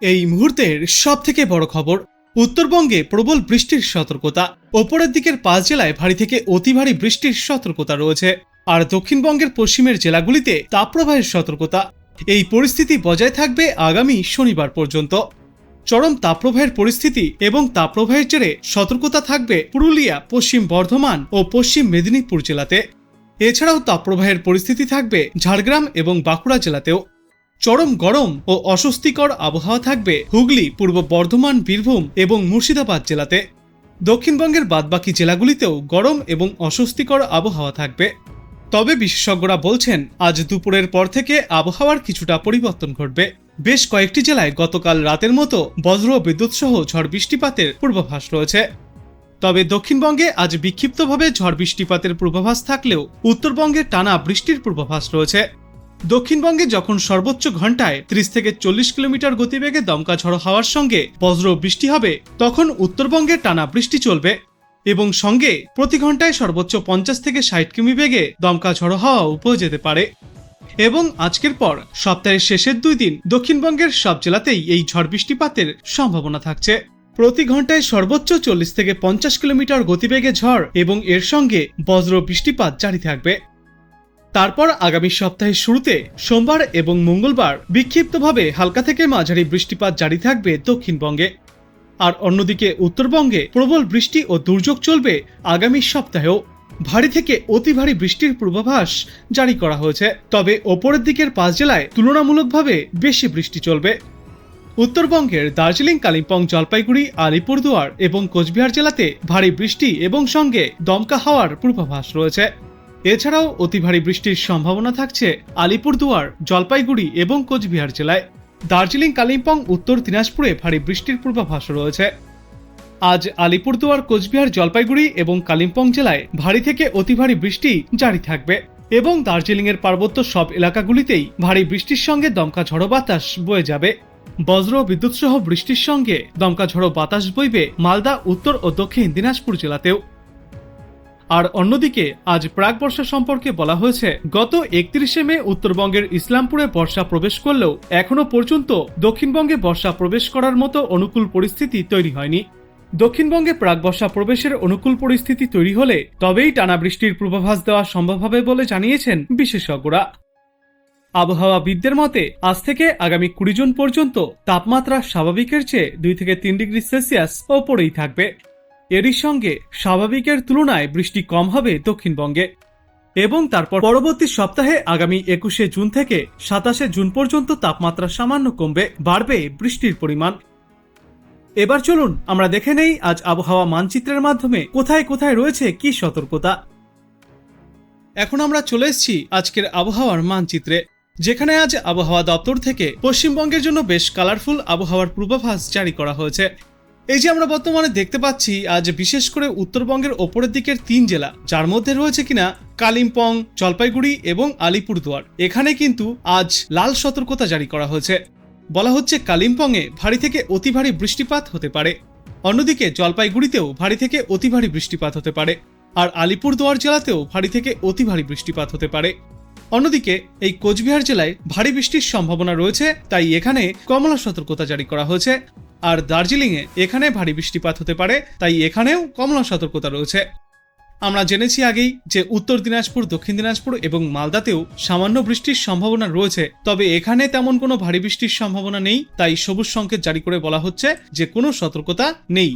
এই মুহূর্তের সব থেকে বড় খবর, উত্তরবঙ্গে প্রবল বৃষ্টির সতর্কতা। ওপরের দিকের পাঁচ জেলায় ভারী থেকে অতি ভারী বৃষ্টির সতর্কতা রয়েছে। আর দক্ষিণবঙ্গের পশ্চিমের জেলাগুলিতে তাপপ্রবাহের সতর্কতা। এই পরিস্থিতি বজায় থাকবে আগামী শনিবার পর্যন্ত। চরম তাপপ্রবাহের পরিস্থিতি এবং তাপপ্রবাহের জেরে সতর্কতা থাকবে পুরুলিয়া, পশ্চিম বর্ধমান ও পশ্চিম মেদিনীপুর জেলাতে। এছাড়াও তাপপ্রবাহের পরিস্থিতি থাকবে ঝাড়গ্রাম এবং বাঁকুড়া জেলাতেও। চরম গরম ও অস্বস্তিকর আবহাওয়া থাকবে হুগলি, পূর্ব বর্ধমান, বীরভূম এবং মুর্শিদাবাদ জেলাতে। দক্ষিণবঙ্গের বাদবাকি জেলাগুলিতেও গরম এবং অস্বস্তিকর আবহাওয়া থাকবে। তবে বিশেষজ্ঞরা বলছেন, আজ দুপুরের পর থেকে আবহাওয়ার কিছুটা পরিবর্তন ঘটবে। বেশ কয়েকটি জেলায় গতকাল রাতের মতো বজ্র বিদ্যুৎ সহ ঝড় বৃষ্টিপাতের পূর্বাভাস রয়েছে। তবে দক্ষিণবঙ্গে আজ বিক্ষিপ্তভাবে ঝড় বৃষ্টিপাতের পূর্বাভাস থাকলেও উত্তরবঙ্গে টানা বৃষ্টির পূর্বাভাস রয়েছে। দক্ষিণবঙ্গে যখন সর্বোচ্চ ঘন্টায় ত্রিশ থেকে চল্লিশ কিলোমিটার গতিবেগে দমকা ঝড়ো হাওয়ার সঙ্গে বজ্র বৃষ্টি হবে, তখন উত্তরবঙ্গে টানা বৃষ্টি চলবে এবং সঙ্গে প্রতি ঘন্টায় সর্বোচ্চ পঞ্চাশ থেকে ষাট কিমি বেগে দমকা ঝড়ো হাওয়া উপরে যেতে পারে। এবং আজকের পর সপ্তাহের শেষের দুই দিন দক্ষিণবঙ্গের সব জেলাতেই এই ঝড় বৃষ্টিপাতের সম্ভাবনা থাকছে। প্রতি ঘন্টায় সর্বোচ্চ চল্লিশ থেকে পঞ্চাশ কিলোমিটার গতিবেগে ঝড় এবং এর সঙ্গে বজ্র বৃষ্টিপাত জারি থাকবে। তারপর আগামী সপ্তাহের শুরুতে সোমবার এবং মঙ্গলবার বিক্ষিপ্তভাবে হালকা থেকে মাঝারি বৃষ্টিপাত জারি থাকবে দক্ষিণবঙ্গে। আর অন্যদিকে উত্তরবঙ্গে প্রবল বৃষ্টি ও দুর্যোগ চলবে আগামী সপ্তাহেও। ভারী থেকে অতি ভারী বৃষ্টির পূর্বাভাস জারি করা হয়েছে। তবে ওপরের দিকের পাঁচ জেলায় তুলনামূলকভাবে বেশি বৃষ্টি চলবে। উত্তরবঙ্গের দার্জিলিং, কালিম্পং, জলপাইগুড়ি, আলিপুরদুয়ার এবং কোচবিহার জেলাতে ভারী বৃষ্টি এবং সঙ্গে দমকা হওয়ার পূর্বাভাস রয়েছে। এছাড়াও অতি ভারী বৃষ্টির সম্ভাবনা থাকছে আলিপুরদুয়ার, জলপাইগুড়ি এবং কোচবিহার জেলায়। দার্জিলিং, কালিম্পং, উত্তর দিনাজপুরে ভারী বৃষ্টির পূর্বাভাস রয়েছে। আজ আলিপুরদুয়ার, কোচবিহার, জলপাইগুড়ি এবং কালিম্পং জেলায় ভারী থেকে অতি ভারী বৃষ্টি জারি থাকবে এবং দার্জিলিংয়ের পার্বত্য সব এলাকাগুলিতেই ভারী বৃষ্টির সঙ্গে দমকা ঝড়ো বাতাস বয়ে যাবে। বজ্র ও বিদ্যুৎ সহ বৃষ্টির সঙ্গে দমকা ঝড়ো বাতাস বইবে মালদা, উত্তর ও দক্ষিণ দিনাজপুর জেলাতেও। আর অন্যদিকে, আজ প্রাক বর্ষা সম্পর্কে বলা হয়েছে, গত একত্রিশে মে উত্তরবঙ্গের ইসলামপুরে বর্ষা প্রবেশ করলেও এখনও পর্যন্ত দক্ষিণবঙ্গে বর্ষা প্রবেশ করার মতো অনুকূল পরিস্থিতি তৈরি হয়নি। দক্ষিণবঙ্গে প্রাক বর্ষা প্রবেশের অনুকূল পরিস্থিতি তৈরি হলে তবেই টানা বৃষ্টির পূর্বাভাস দেওয়া সম্ভব হবে বলে জানিয়েছেন বিশেষজ্ঞরা। আবহাওয়াবিদদের মতে, আজ থেকে আগামী কুড়ি জুন পর্যন্ত তাপমাত্রা স্বাভাবিকের চেয়ে দুই থেকে তিন ডিগ্রি সেলসিয়াস ওপরেই থাকবে। এরই সঙ্গে স্বাভাবিকের তুলনায় বৃষ্টি কম হবে দক্ষিণবঙ্গে। এবং তারপর পরবর্তী সপ্তাহে আগামী একুশে জুন থেকে সাতাশে জুন পর্যন্ত তাপমাত্রা সামান্য কমবে, বাড়বে বৃষ্টির পরিমাণ। এবার চলুন, আমরা দেখে নেই আজ আবহাওয়া মানচিত্রের মাধ্যমে কোথায় কোথায় রয়েছে কি সতর্কতা। এখন আমরা চলে এসেছি আজকের আবহাওয়ার মানচিত্রে, যেখানে আজ আবহাওয়া দপ্তর থেকে পশ্চিমবঙ্গের জন্য বেশ কালারফুল আবহাওয়ার পূর্বাভাস জারি করা হয়েছে। এই যে আমরা বর্তমানে দেখতে পাচ্ছি, আজ বিশেষ করে উত্তরবঙ্গের ওপরের দিকের তিন জেলা, যার মধ্যে রয়েছে কিনা কালিম্পং, জলপাইগুড়ি এবং আলিপুরদুয়ার। এখানে কিন্তু আজ লাল সতর্কতা জারি করা হয়েছে। বলা হচ্ছে কালিম্পংয়ে ভারী থেকে অতি ভারী বৃষ্টিপাত হতে পারে। অন্যদিকে জলপাইগুড়িতেও ভারী থেকে অতি ভারী বৃষ্টিপাত হতে পারে। আর আলিপুরদুয়ার জেলাতেও ভারী থেকে অতি ভারী বৃষ্টিপাত হতে পারে। অন্যদিকে এই কোচবিহার জেলায় ভারী বৃষ্টির সম্ভাবনা রয়েছে, তাই এখানে কমলা সতর্কতা জারি করা হয়েছে। আর দার্জিলিংয়ে এখানে ভারী বৃষ্টিপাত হতে পারে, তাই এখানেও কমলা সতর্কতা রয়েছে। আমরা জেনেছি আগেই যে উত্তর দিনাজপুর, দক্ষিণ দিনাজপুর এবং মালদাতেও সামান্য বৃষ্টির সম্ভাবনা রয়েছে, তবে এখানে তেমন কোনো ভারী বৃষ্টির সম্ভাবনা নেই, তাই সবুজ সংকেত জারি করে বলা হচ্ছে যে কোনো সতর্কতা নেই।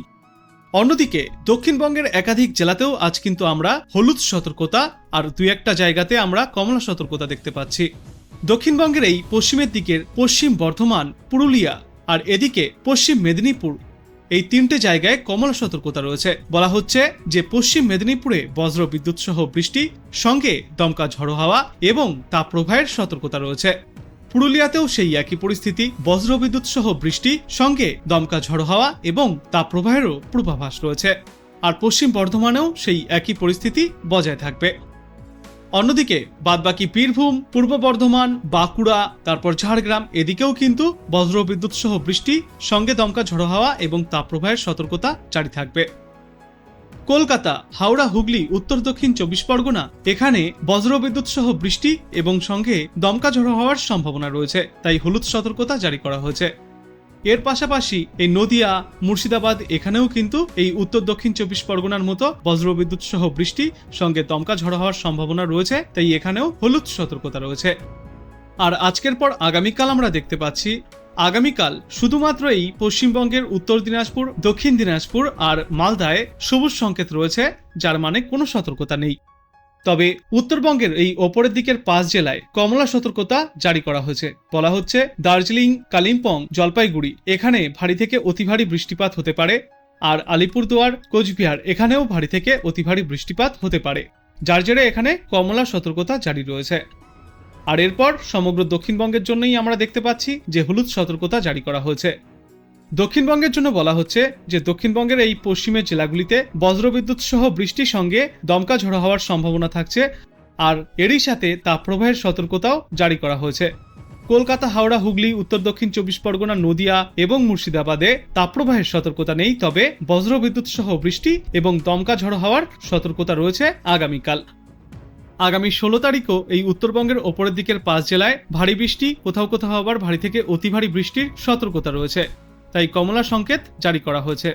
অন্যদিকে, দক্ষিণবঙ্গের একাধিক জেলাতেও আজ কিন্তু আমরা হলুদ সতর্কতা আর দুই একটা জায়গাতে আমরা কমলা সতর্কতা দেখতে পাচ্ছি। দক্ষিণবঙ্গের এই পশ্চিমের দিকের পশ্চিম বর্ধমান, পুরুলিয়া আর এদিকে পশ্চিম মেদিনীপুর, এই তিনটে জায়গায় কমলা সতর্কতা রয়েছে। বলা হচ্ছে যে পশ্চিম মেদিনীপুরে বজ্র বিদ্যুৎ সহ বৃষ্টি, সঙ্গে দমকা ঝড়ো হাওয়া এবং তাপপ্রবাহের সতর্কতা রয়েছে। পুরুলিয়াতেও সেই একই পরিস্থিতি বজ্রবিদ্যুৎ সহ বৃষ্টি, সঙ্গে দমকা ঝড়ো হাওয়া এবং তাপপ্রবাহেরও পূর্বাভাস রয়েছে। আর পশ্চিম বর্ধমানেও সেই একই পরিস্থিতি বজায় থাকবে। অন্যদিকে বাদবাকি বীরভূম পূর্ব বর্ধমান, বাঁকুড়া, তারপর ঝাড়গ্রাম, এদিকেও কিন্তু বজ্রবিদ্যুৎ সহ বৃষ্টি, সঙ্গে দমকা ঝড়ো হাওয়া এবং তাপপ্রবাহের সতর্কতা জারি থাকবে। কলকাতা, হাওড়া, হুগলি, উত্তর দক্ষিণ চব্বিশ পরগনা, এখানে বজ্রবিদ্যুৎ সহ বৃষ্টি এবং সঙ্গে দমকা ঝড়ো হওয়ার সম্ভাবনা রয়েছে, তাই হলুদ সতর্কতা জারি করা হয়েছে। এর পাশাপাশি এই নদিয়া, মুর্শিদাবাদ এখানেও কিন্তু এই উত্তর দক্ষিণ চব্বিশ পরগনার মতো বজ্রবিদ্যুৎ সহ বৃষ্টি সঙ্গে দমকা ঝড়ো হওয়ার সম্ভাবনা রয়েছে, তাই এখানেও হলুদ সতর্কতা রয়েছে। আর আজকের পর আগামীকাল আমরা দেখতে পাচ্ছি, আগামীকাল শুধুমাত্র এই পশ্চিমবঙ্গের উত্তর দিনাজপুর, দক্ষিণ দিনাজপুর আর মালদায় সবুজ সংকেত রয়েছে, যার মানে কোনো সতর্কতা নেই। তবে উত্তরবঙ্গের এই ওপরের দিকের পাঁচ জেলায় কমলা সতর্কতা জারি করা হয়েছে। বলা হচ্ছে, দার্জিলিং, কালিম্পং, জলপাইগুড়ি এখানে ভারী থেকে অতি ভারী বৃষ্টিপাত হতে পারে আর আলিপুরদুয়ার, কোচবিহার এখানেও ভারী থেকে অতি ভারী বৃষ্টিপাত হতে পারে। যার জেরে এখানে কমলা সতর্কতা জারি রয়েছে। আর এরপর সমগ্র দক্ষিণবঙ্গের জন্যই আমরা দেখতে পাচ্ছি যে হলুদ সতর্কতা জারি করা হয়েছে। দক্ষিণবঙ্গের জন্য বলা হচ্ছে যে দক্ষিণবঙ্গের এই পশ্চিমের জেলাগুলিতে বজ্রবিদ্যুৎ সহ বৃষ্টির সঙ্গে দমকা ঝড়ো হওয়ার সম্ভাবনা থাকছে। আর এরই সাথে তাপপ্রবাহের সতর্কতাও জারি করা হয়েছে। কলকাতা, হাওড়া, হুগলি, উত্তর দক্ষিণ চব্বিশ পরগনা, নদিয়া এবং মুর্শিদাবাদে তাপপ্রবাহের সতর্কতা নেই, তবে বজ্রবিদ্যুৎ সহ বৃষ্টি এবং দমকা ঝড়ো হওয়ার সতর্কতা রয়েছে আগামীকাল। আগামী ষোলো তারিখও এই উত্তরবঙ্গের ওপরের দিকের পাঁচ জেলায় ভারী বৃষ্টি, কোথাও কোথাও আবার ভারী থেকে অতি ভারী বৃষ্টির সতর্কতা রয়েছে। তাই কমলা সংকেত জারি করা হয়েছে।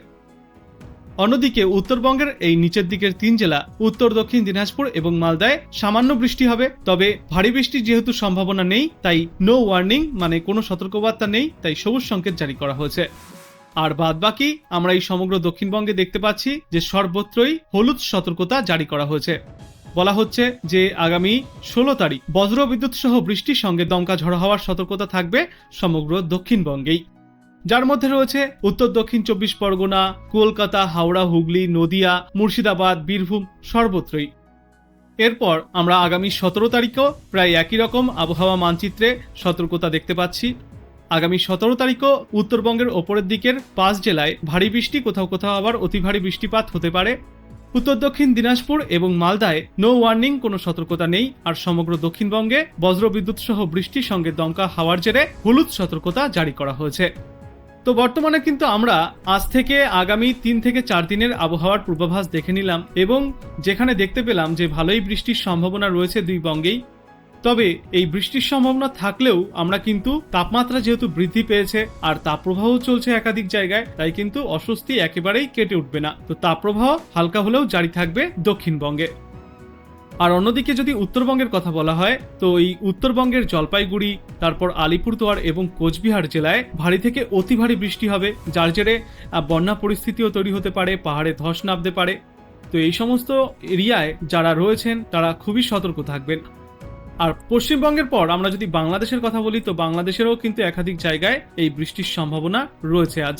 অন্যদিকে উত্তরবঙ্গের এই নিচের দিকের তিন জেলা, উত্তর, দক্ষিণ দিনাজপুর এবং মালদায় সামান্য বৃষ্টি হবে, তবে ভারী বৃষ্টির যেহেতু সম্ভাবনা নেই, তাই নো ওয়ার্নিং মানে কোনো সতর্কবার্তা নেই, তাই সবুজ সংকেত জারি করা হয়েছে। আর বাদ বাকি, আমরা এই সমগ্র দক্ষিণবঙ্গে দেখতে পাচ্ছি যে সর্বত্রই হলুদ সতর্কতা জারি করা হয়েছে। বলা হচ্ছে যে আগামী ষোলো তারিখ বজ্র বিদ্যুৎ সহ বৃষ্টির সঙ্গে দমকা ঝড় হওয়ার সতর্কতা থাকবে সমগ্র দক্ষিণবঙ্গেই। যার মধ্যে রয়েছে উত্তর দক্ষিণ চব্বিশ পরগনা, কলকাতা, হাওড়া, হুগলি, নদিয়া, মুর্শিদাবাদ, বীরভূম সর্বত্রই। এরপর আমরা আগামী সতেরো তারিখেও প্রায় একই রকম আবহাওয়া মানচিত্রে সতর্কতা দেখতে পাচ্ছি। আগামী সতেরো তারিখও উত্তরবঙ্গের ওপরের দিকের পাঁচ জেলায় ভারী বৃষ্টি, কোথাও কোথাও আবার অতি ভারী বৃষ্টিপাত হতে পারে। উত্তর দক্ষিণ দিনাজপুর এবং মালদায় নো ওয়ার্নিং কোনো সতর্কতা নেই। আর সমগ্র দক্ষিণবঙ্গে বজ্রবিদ্যুৎ সহ বৃষ্টির সঙ্গে দমকা হাওয়ার জেরে হলুদ সতর্কতা জারি করা হয়েছে। তো বর্তমানে কিন্তু আমরা আজ থেকে আগামী তিন থেকে চার দিনের আবহাওয়ার পূর্বাভাস দেখে নিলাম এবং যেখানে দেখতে পেলাম যে ভালোই বৃষ্টির সম্ভাবনা রয়েছে দুই বঙ্গেই। তবে এই বৃষ্টির সম্ভাবনা থাকলেও আমরা কিন্তু তাপমাত্রা যেহেতু বৃদ্ধি পেয়েছে আর তাপপ্রবাহ চলছে একাধিক জায়গায়, তাই কিন্তু অস্বস্তি একেবারেই কেটে উঠবে না। তো তাপপ্রবাহ হালকা হলেও জারি থাকবে দক্ষিণবঙ্গে। আর অন্যদিকে যদি উত্তরবঙ্গের কথা বলা হয়, তো এই উত্তরবঙ্গের জলপাইগুড়ি, তারপর আলিপুরদুয়ার এবং কোচবিহার জেলায় ভারী থেকে অতি ভারী বৃষ্টি হবে, যার জেরে বন্যা পরিস্থিতিও তৈরি হতে পারে, পাহাড়ে ধস নামতে পারে। তো এই সমস্ত এরিয়ায় যারা রয়েছেন, তারা খুবই সতর্ক থাকবেন। আর পশ্চিমবঙ্গের পর আমরা যদি বাংলাদেশের কথা বলি, তো বাংলাদেশেরও কিন্তু একাধিক জায়গায় এই বৃষ্টির সম্ভাবনা রয়েছে আজ।